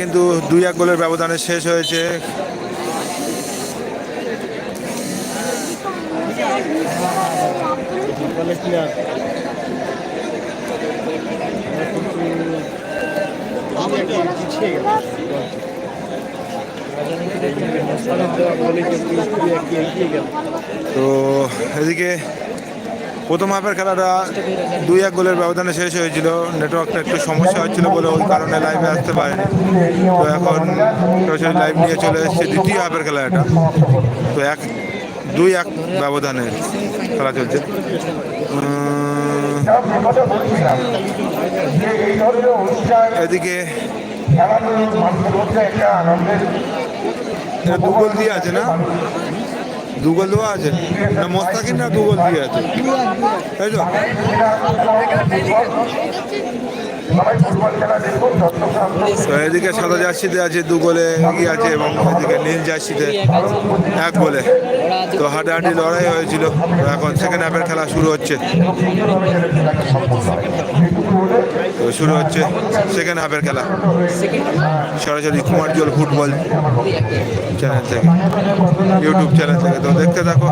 কিন্তু দুই এক গোলের ব্যবধানে শেষ হয়েছে। তো এদিকে প্রথম হাফের খেলাটা দুই এক গোলের ব্যবধানে শেষ হয়েছিল। নেটওয়ার্কটা একটু সমস্যা হচ্ছিল বলে ওই কারণে লাইভে আসতে পারেনি। তো এখন লাইভ নিয়ে চলে এসেছে দ্বিতীয় হাফের খেলা এটা। তো এক, দুই এক ব্যবধানে খেলা চলছে। এদিকে দু গোল দিয়ে আছে না? দু গোল দেওয়া আছে। না মোস্তাকিন না দু গোল দিয়ে আছে। তাই তো? এদিকে সাদা জার্সিতে আছে দু গোলে এগিয়ে আছে এবং এদিকে নীল জার্সিতে এক গোলে। তো হাডাহাডি লড়াই হয়েছিল। এখন সেকেন্ড হাফের খেলা শুরু হচ্ছে। তো শুরু হচ্ছে সেকেন্ড হাফের খেলা সরাসরি কুমার জল ফুটবল চ্যানেল থেকে ইউটিউব চ্যানেল থেকে তো দেখতে থাকো.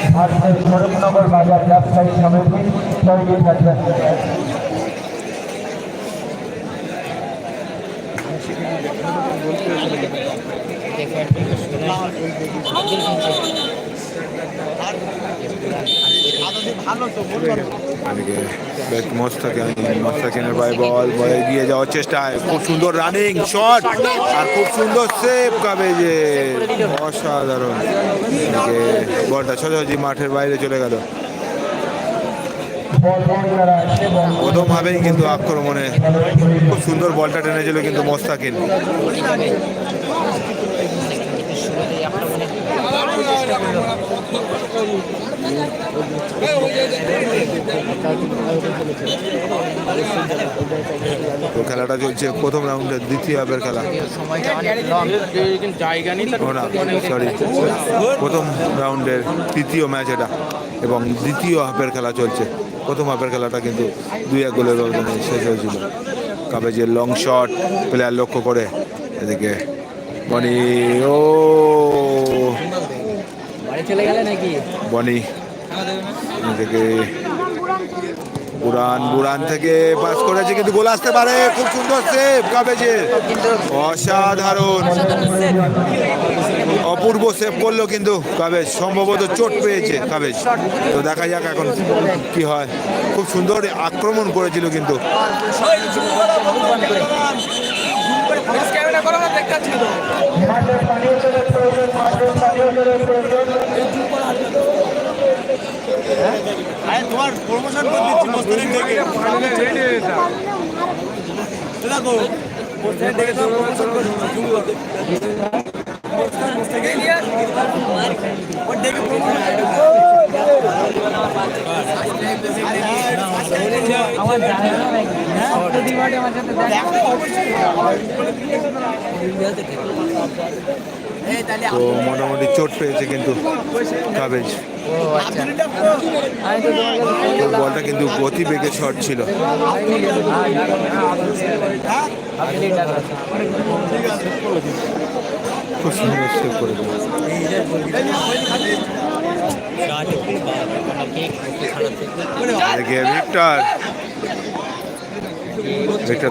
Run. Let's go, let's go, go up. Saratnagar বাজার ব্যবসায়ী সমিতি তৈরি থাকবেন এদিকে বেশ মোস্তাকিন বল বলে যাওয়ার খুব সুন্দর রানিং আর খুব সুন্দর অসাধারণ। বলটা সোজাসুজি মাঠের বাইরে চলে গেল। প্রথমভাবেই কিন্তু আক্রমণে খুব সুন্দর বলটা টেনেছিল কিন্তু মোস্তাকিন। তো খেলাটা চলছে প্রথম রাউন্ডের দ্বিতীয় হাফের খেলা। সরি প্রথম রাউন্ডের তৃতীয় ম্যাচ এটা, এবং দ্বিতীয় হাফের খেলা চলছে। প্রথম হাফের খেলাটা কিন্তু দুই এক গোলের ব্যবধানে শেষ হয়েছিল। কাবেজের লং শট প্লেয়ার লক্ষ্য করে, এদিকে বনি, ও! বনি এদিকে বুড়ান বুড়ান থেকে পাস করেছে, কিন্তু গোল আসতে পারে। খুব সুন্দর সেভ কাবেজের। অসাধারণ। অপূর্ব সেভ করল কিন্তু কাবেজ। সম্ভবত চোট পেয়েছে কাবেজ। তো দেখা যাক এখন কি হয়। খুব সুন্দর আক্রমণ করেছিল কিন্তু। জলের প্রয়োজন তোমার প্রমোশন করে দিচ্ছি মোস্তারিন থেকে। থেকে তো মোটামুটি চোট পেয়েছে কিন্তু কাবেজ। বলটা কিন্তু গতি বেগে শট ছিল। খুব সুন্দর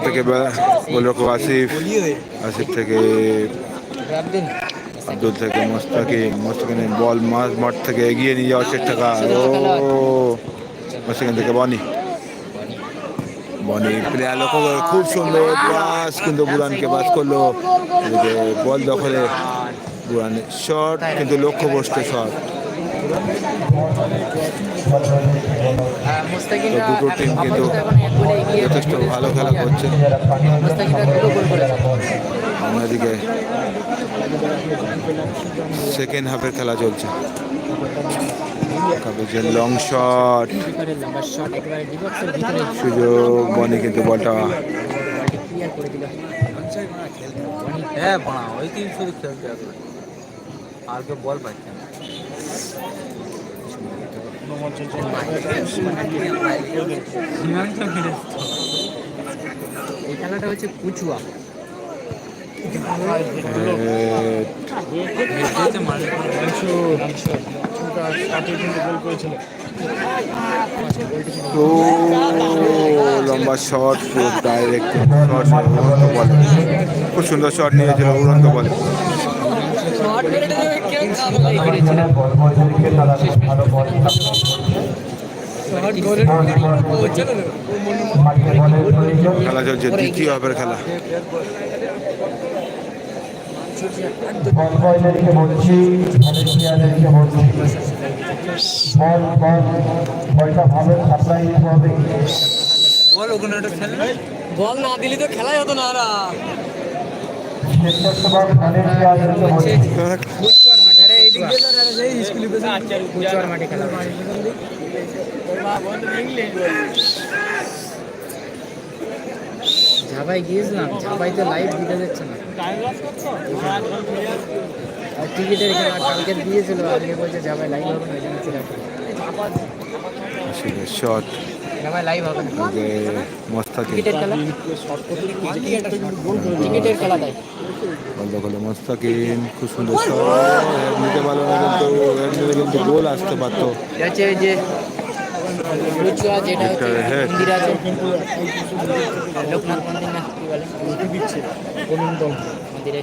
থেকে গোলরক্ষক আসিফ। আসিফ থেকে আব্দুল থেকে মোস্তাকিন মোস্তাকিনের বল মাঝ মাঠ থেকে এগিয়ে নিয়ে যাওয়ার চেষ্টা ও মোস্তাকিন থেকে বনি? বনি প্লেয়ার লক্ষ্য খুব সুন্দর পাস কিন্তু বুরানকে পাস করল। বল দখলে বুরান শট কিন্তু লক্ষ্যভ্রষ্ট শট মুস্তাকিন তো দুটো টিম কিন্তু যথেষ্ট ভালো খেলা করছে। অন্যদিকে সেকেন্ড হাফের খেলা চলছে। লং শট সুযোগ বনি কিন্তু বলটা। হ্যাঁ বাড়া ওই তিন শুধু খেলতে আসবে আর কেউ বল পাচ্ছে না। এই খেলাটা হচ্ছে কুচুয়া লম্বা শট ডাইরেক্ট শট উড়ন্ত বলে খুব সুন্দর শট নিয়েছিল, উড়ন্ত বলে খেলা চলছে, দ্বিতীয় হাফের খেলা। বল বলছি ভলেন্টিয়ারদেরকে বলছি বল বল বলটা ভালো সাপ্লাই দিতে হবে বল ওখানে একটা খেলে বল না দিলে তো খেলাই হতো না ভলেন্টিয়ারদেরকে মাঠে আরে এইদিক দিয়ে তো আর সেই স্কুলে বসে কুচুয়ার মাঠে খেলা ঝাপাই গিয়েছিলাম ঝাবাইতে লাইভ দিতে যাচ্ছে না। আর টিকিটের কালকে দিয়েছিল আজকে বলছে ঝাপাই লাইভ হবে না। শট লাইভ হবে না। টিকিটের খেলা? টিকিটের খেলা খুব সুন্দর শট নিতে পারল না কিন্তু কিন্তু গোল আসতে পারতো। যে কুচুয়া যেটা হচ্ছে মন্দির আছে লোকনাথ মন্দির না কি বলে? মন্দিরে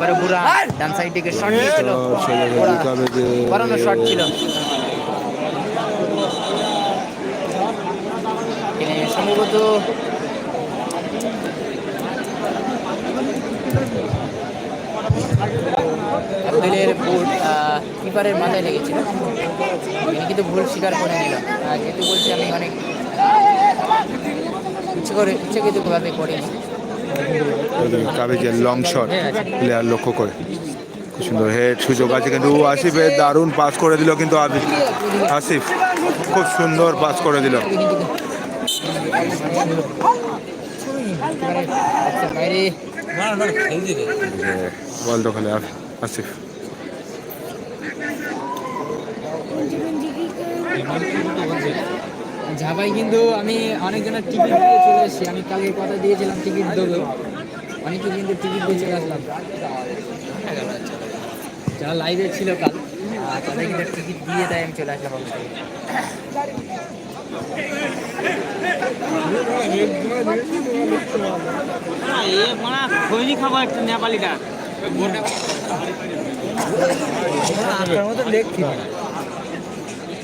পরে বুড়া ডান সাইড থেকে শট নিয়েছিল শট সোজা করে দিতে হবে যে বড় শট ছিল। সম্ভবত আব্দুলের বুট কিপারের মাথায় লেগেছিল। তিনি কিন্তু ভুল স্বীকার করে নিল আহ, যেহেতু বলছি আমি অনেক ইচ্ছে করে ইচ্ছাকৃতভাবে করিনি। কাবেজের লং শট প্লেয়ার লক্ষ্য করে। খুব সুন্দর হেড সুযোগ আছে কিন্তু আসিফের দারুণ পাস করে দিল কিন্তু আসিফ। খুব সুন্দর পাস করে দিল। রে বল আফ- আসিফ। ঝাপাই কিন্তু আমি অনেকজনের টিকিট দিয়ে চলে এসেছি। আমি কালকে কথা দিয়েছিলাম টিকিট দেবো। অনেকে কিন্তু টিকিট দিয়ে চলে আসলাম। যারা লাইভে ছিল কাল তাদের কিন্তু টিকিট দিয়ে তাই আমি চলে আসলাম খৈনি খাবার একটু নেপালিটা। আপনার মতো দেখছি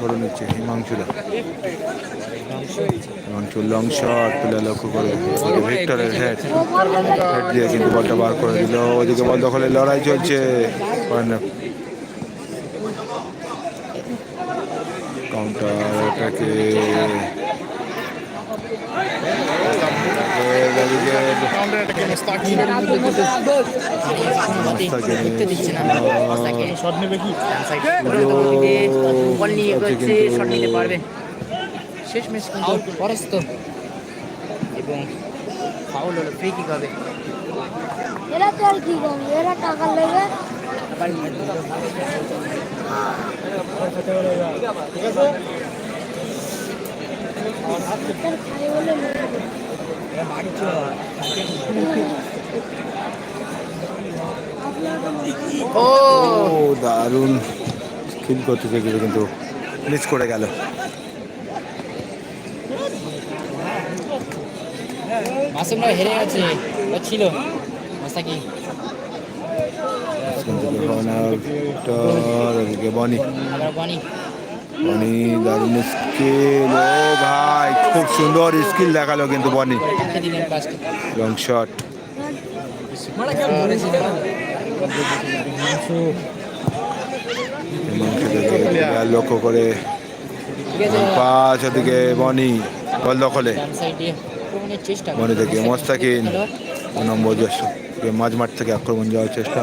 ধরে নিচ্ছে হিমাংশুরা। হিমাংশু লং শট তুলে লক্ষ্য করে ভিক্টরের হেড হেড দিয়ে কিন্তু বলটা বার করে দিল। ওদিকে বল দখলে লড়াই চলছে। কাউন্টার এটাকে ঢুকতে দিচ্ছে না তাকে শট নেবে কি বল নিয়ে এগোচ্ছে শট নিতে পারবে শেষ ম্যাচ কিন্তু পরাস্ত এবং ফাউল হলো ফ্রি কিক হবে এরা তো আর কি করবে এরা টাকা বলে নেবে। ও দারুণ। স্কিল করতে চেয়েছিল কিন্তু মিস করে গেল। মাসুমরা হেরে গেছে। ছিল। মাসাকি। বনি। বনি দারুণ স্কিল ও ভাই খুব সুন্দর স্কিল দেখাল কিন্তু বনি। লং শট লক্ষ্য করে। পাঁচ ওদিকে বনি বল দখলে। বনি থেকে মোস্তাকিন নম্বর জ্যেষ্ঠ মাঝ মাঠ থেকে আক্রমণ যাওয়ার চেষ্টা।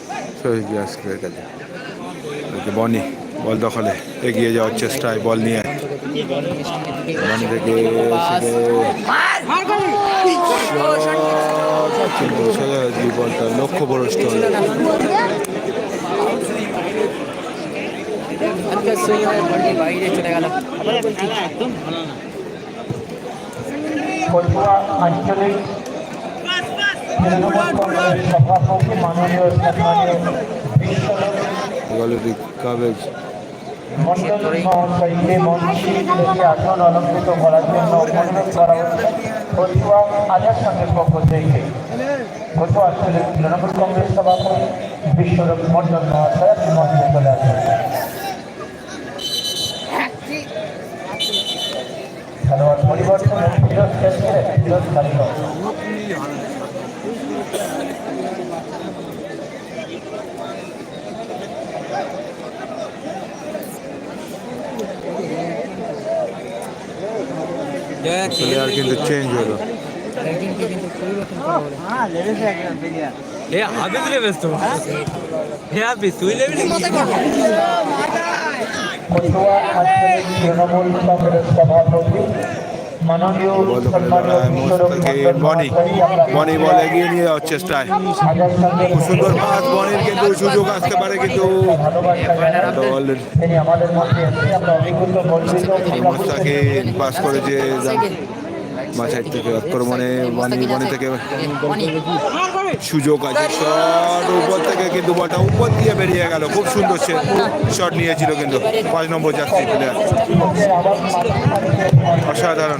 শহীদ আজকের কাছে বনি বল দখলে এগিয়ে যাওয়ার চেষ্টায় বল নিয়ে। বনি থেকে বলটা লক্ষ্য হলো হয়ে বাইরে চলে গেল গোল কিক কচুয়া আঞ্চলিক গলটি কাবেজ। মন্ডল মহাশয়কে মন্ত্রী থেকে আসন অলঙ্কৃত করার জন্য অনুরোধ করা কচুয়া আজাদ সংঘের পক্ষ থেকে কচুয়া আঞ্চলিক তৃণমূল কংগ্রেস সভাপতি বিশ্বলোক মন্ডল মহাশয় আপনি মন্ত্রী চলে আসেন খেলোয়াড় পরিবর্তন ও ফিরোজ শেষে ফিরোজ কারিগর প্লেয়ার কিন্তু চেঞ্জ হলো তৃণমূল কংগ্রেস সভাপতি বনি বনি বল এগিয়ে নিয়ে যাওয়ার চেষ্টায়। খুব সুন্দর পাস বনির কিন্তু সুযোগ আসতে পারে কিন্তু মোস্তাকিন পাস করেছে মাঝাই থেকে আক্রমণে বনি বনি থেকে সুযোগ আছে। শট উপর থেকে কিন্তু বলটা উপর দিয়ে বেরিয়ে গেল। খুব সুন্দর সে শট নিয়েছিল কিন্তু। পাঁচ নম্বর যাত্রী প্লেয়ার। অসাধারণ।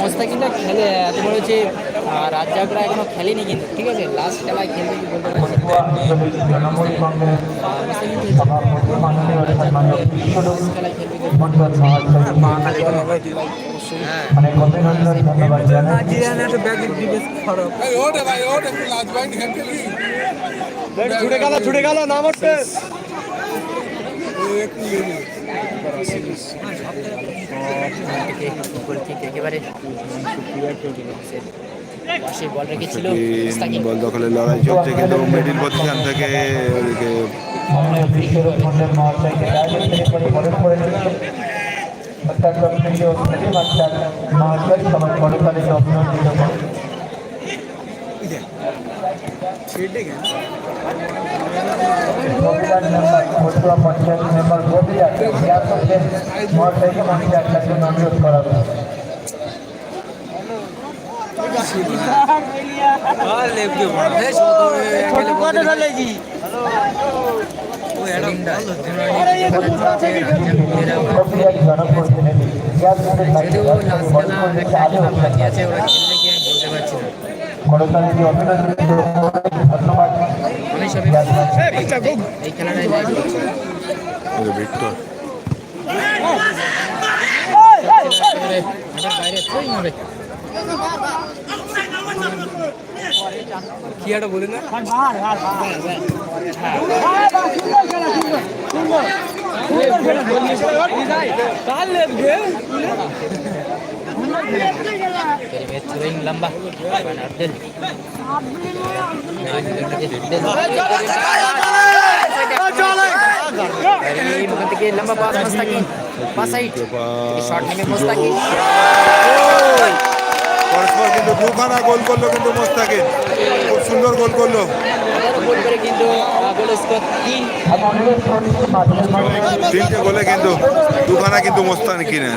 মোস্তাকিনটা খেলে তোমার হচ্ছে রাত জাগরা এখনও খেলেনি কিন্তু ঠিক আছে? লাস্ট খেলায় খেলবে কি বলতে পারছি গোল একেবারে পাশে বল রেখেছিল বল দখলে লড়াই চলছে কিন্তু মিডিল পজিশন থেকে ওদিকে বিশ্বরূপ মন্ডল মহাশয়কে রাজনীতি করে বরণ করে সেলিম এই খেলাটাই ভিক্টর কি একটা বলি না? লম্বা ওখান থেকে লম্বা pass Mostaki pass side short নেমে মোস্তাকি পরস্পর কিন্তু দুখানা গোল করল কিন্তু মোস্তাকিন খুব সুন্দর গোল করল। তিনটে গোলে কিন্তু, দুখানা কিন্তু মোস্তান কিনে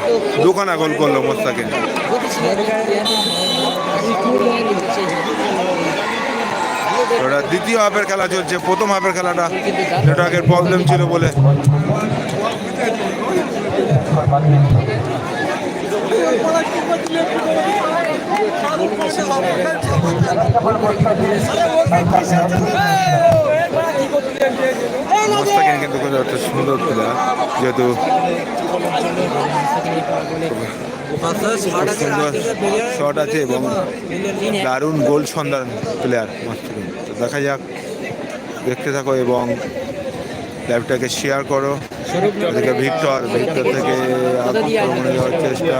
দুখানা গোল করল মোস্তাকিন ওটা দ্বিতীয় হাফের খেলা চলছে, প্রথম হাফের খেলাটা নেটওয়ার্কের প্রবলেম ছিল বলে। কিন্তু একটা সুন্দর প্লেয়ার যেহেতু শট আছে এবং দারুণ গোল সন্ধান প্লেয়ার তো দেখা যাক দেখতে থাকো এবং লাইভটাকে শেয়ার করো। ওদিকে ভিক্টর ভিক্টর থেকে আক্রমণে যাওয়ার চেষ্টা।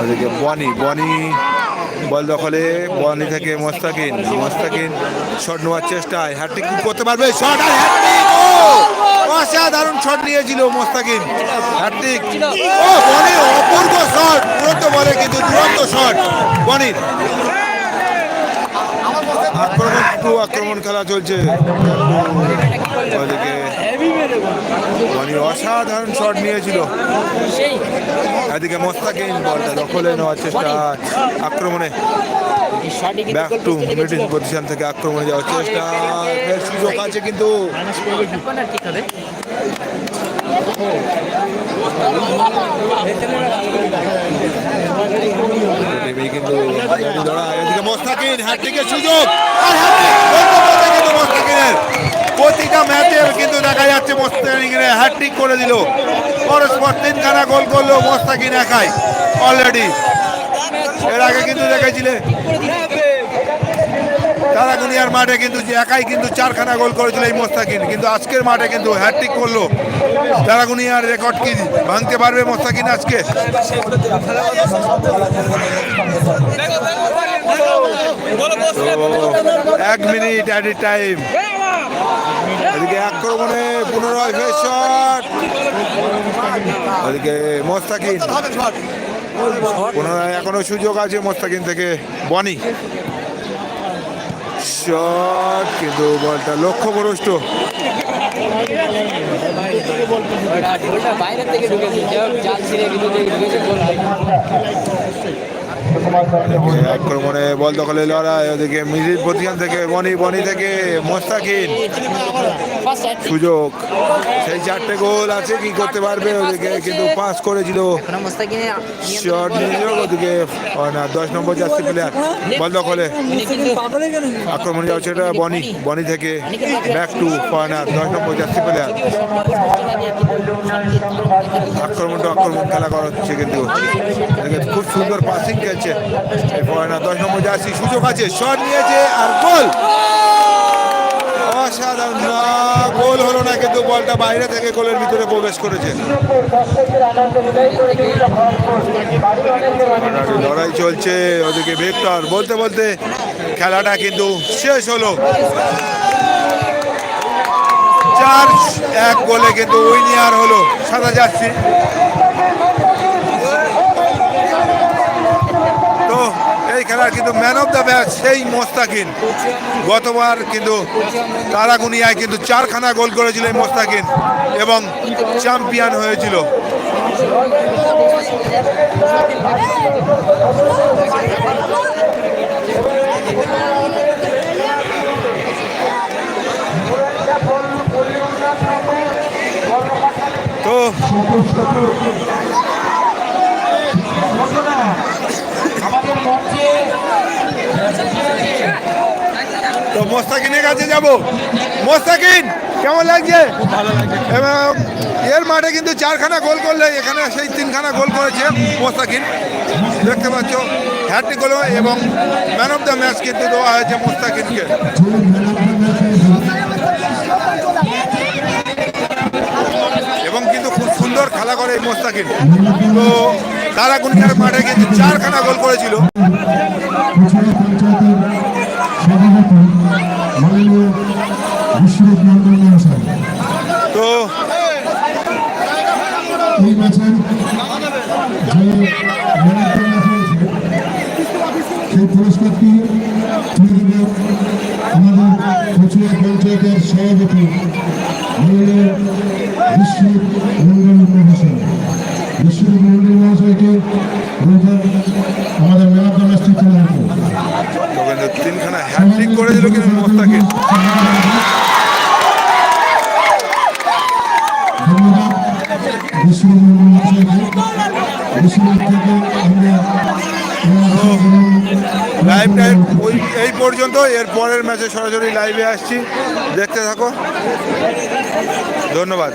ওদিকে বনি বনি, বল দখলে, বনি থেকে মোস্তাকিন মোস্তাকিন শট নেওয়ার চেষ্টায়। হ্যাট্রিক করতে পারবে? শট আর অসাধারণ শট নিয়েছিল মোস্তাকিন। হ্যাট্রিক ও, বনি অপূর্ব শট দুরন্ত বলে কিন্তু দুরন্ত শট, বনির। আক্রমণ আক্রমণ খেলা চলছে। ওদিকে বনি অসাধারণ শট নিয়েছিল। এদিকে মোস্তাকিন বলটা দখলে নেওয়ার চেষ্টা আক্রমণে। ব্যাক টু মিডিল পজিশন থেকে আক্রমণে যাওয়ার চেষ্টা। সুযোগ আছে কিন্তু। কিন্তু মোস্তাকিন হ্যাট্রিকের সুযোগ। আর হ্যাট্রিক মোস্তাকিনের প্রতিটা ম্যাচে কিন্তু দেখা যাচ্ছে মোস্তাকিনের হ্যাট্রিক করে দিল। পরস্পর তিনখানা গোল করল মোস্তাকিন একাই অলরেডি এর আগে কিন্তু দেখেছিলে তারাগুনিয়ার মাঠে কিন্তু যে একাই কিন্তু চারখানা গোল করেছিল এই মোস্তাকিন কিন্তু আজকের মাঠে কিন্তু হ্যাট্রিক করল। তারাগুনিয়ার রেকর্ড কি ভাঙতে পারবে মোস্তাকিন আজকে? এক মিনিট অ্যাট এ টাইম এদিকে আক্রমণে পুনরায় ফের শট ওদিকে মোস্তাকিন। পুনরায় এখনও সুযোগ আছে মোস্তাকিন থেকে বনি। শট কিন্তু বলটা লক্ষ্যভ্রষ্ট গোলটা বাইরে থেকে ঢুকেছে আক্রমণে বল দখলে লড়াই, ওদিকে মিডিল পজিশন থেকে, বনি বনি থেকে মোস্তাকিন। সুযোগ। সেই চারটে গোল আছে, কি করতে পারবে ওদিকে, কিন্তু পাস করেছিল ওদিকে না, দশ নম্বর জার্সি প্লেয়ার বল দখলে। আক্রমণে যাচ্ছে এটা বনি বনি থেকে ব্যাক টু ফয়নার দশ নম্বর জার্সি প্লেয়ার আক্রমণ টু আক্রমণ খেলা করা হচ্ছে কিন্তু খুব সুন্দর পাসিং খেলছে এই ফয়নার দশ নম্বর জার্সি সুযোগ আছে শট নিয়েছে আর গোল। অসাধারণ, না, গোল হলো না, কিন্তু বলটা বাইরে থেকে গোলের ভিতরে প্রবেশ করেছে। লড়াই চলছে, ওদিকে ভিক্টর, বলতে বলতে খেলাটা কিন্তু শেষ হলো। চার এক গোলে কিন্তু উইনিয়ার হলো সাদা যাচ্ছি এই কিন্তু ম্যান অফ দ্য ম্যাচ সেই মোস্তাকিন। গতবার কিন্তু তারাগুনিয়ায় কিন্তু চারখানা গোল করেছিল এই মোস্তাকিন এবং চ্যাম্পিয়ন হয়েছিল। তো তো মোস্তাকিনের কাছে যাব। মোস্তাকিন কেমন লাগছে? এবং এর মাঠে কিন্তু চারখানা গোল করলে এখানে সেই তিনখানা গোল করেছে মোস্তাকিন। দেখতে পাচ্ছ হ্যাট্রিক গোল এবং ম্যান অফ দ্য ম্যাচ কিন্তু দেওয়া হয়েছে মোস্তাকিনকে। সুন্দর খেলা করে এই মোস্তাকিন তো তারা গুনকার মাঠে কিন্তু চারখানা গোল করেছিল। তো সেই পুরস্কারটি সভাপতি পরের ম্যাচে সরাসরি লাইভে আসছি। দেখতে থাকো। ধন্যবাদ।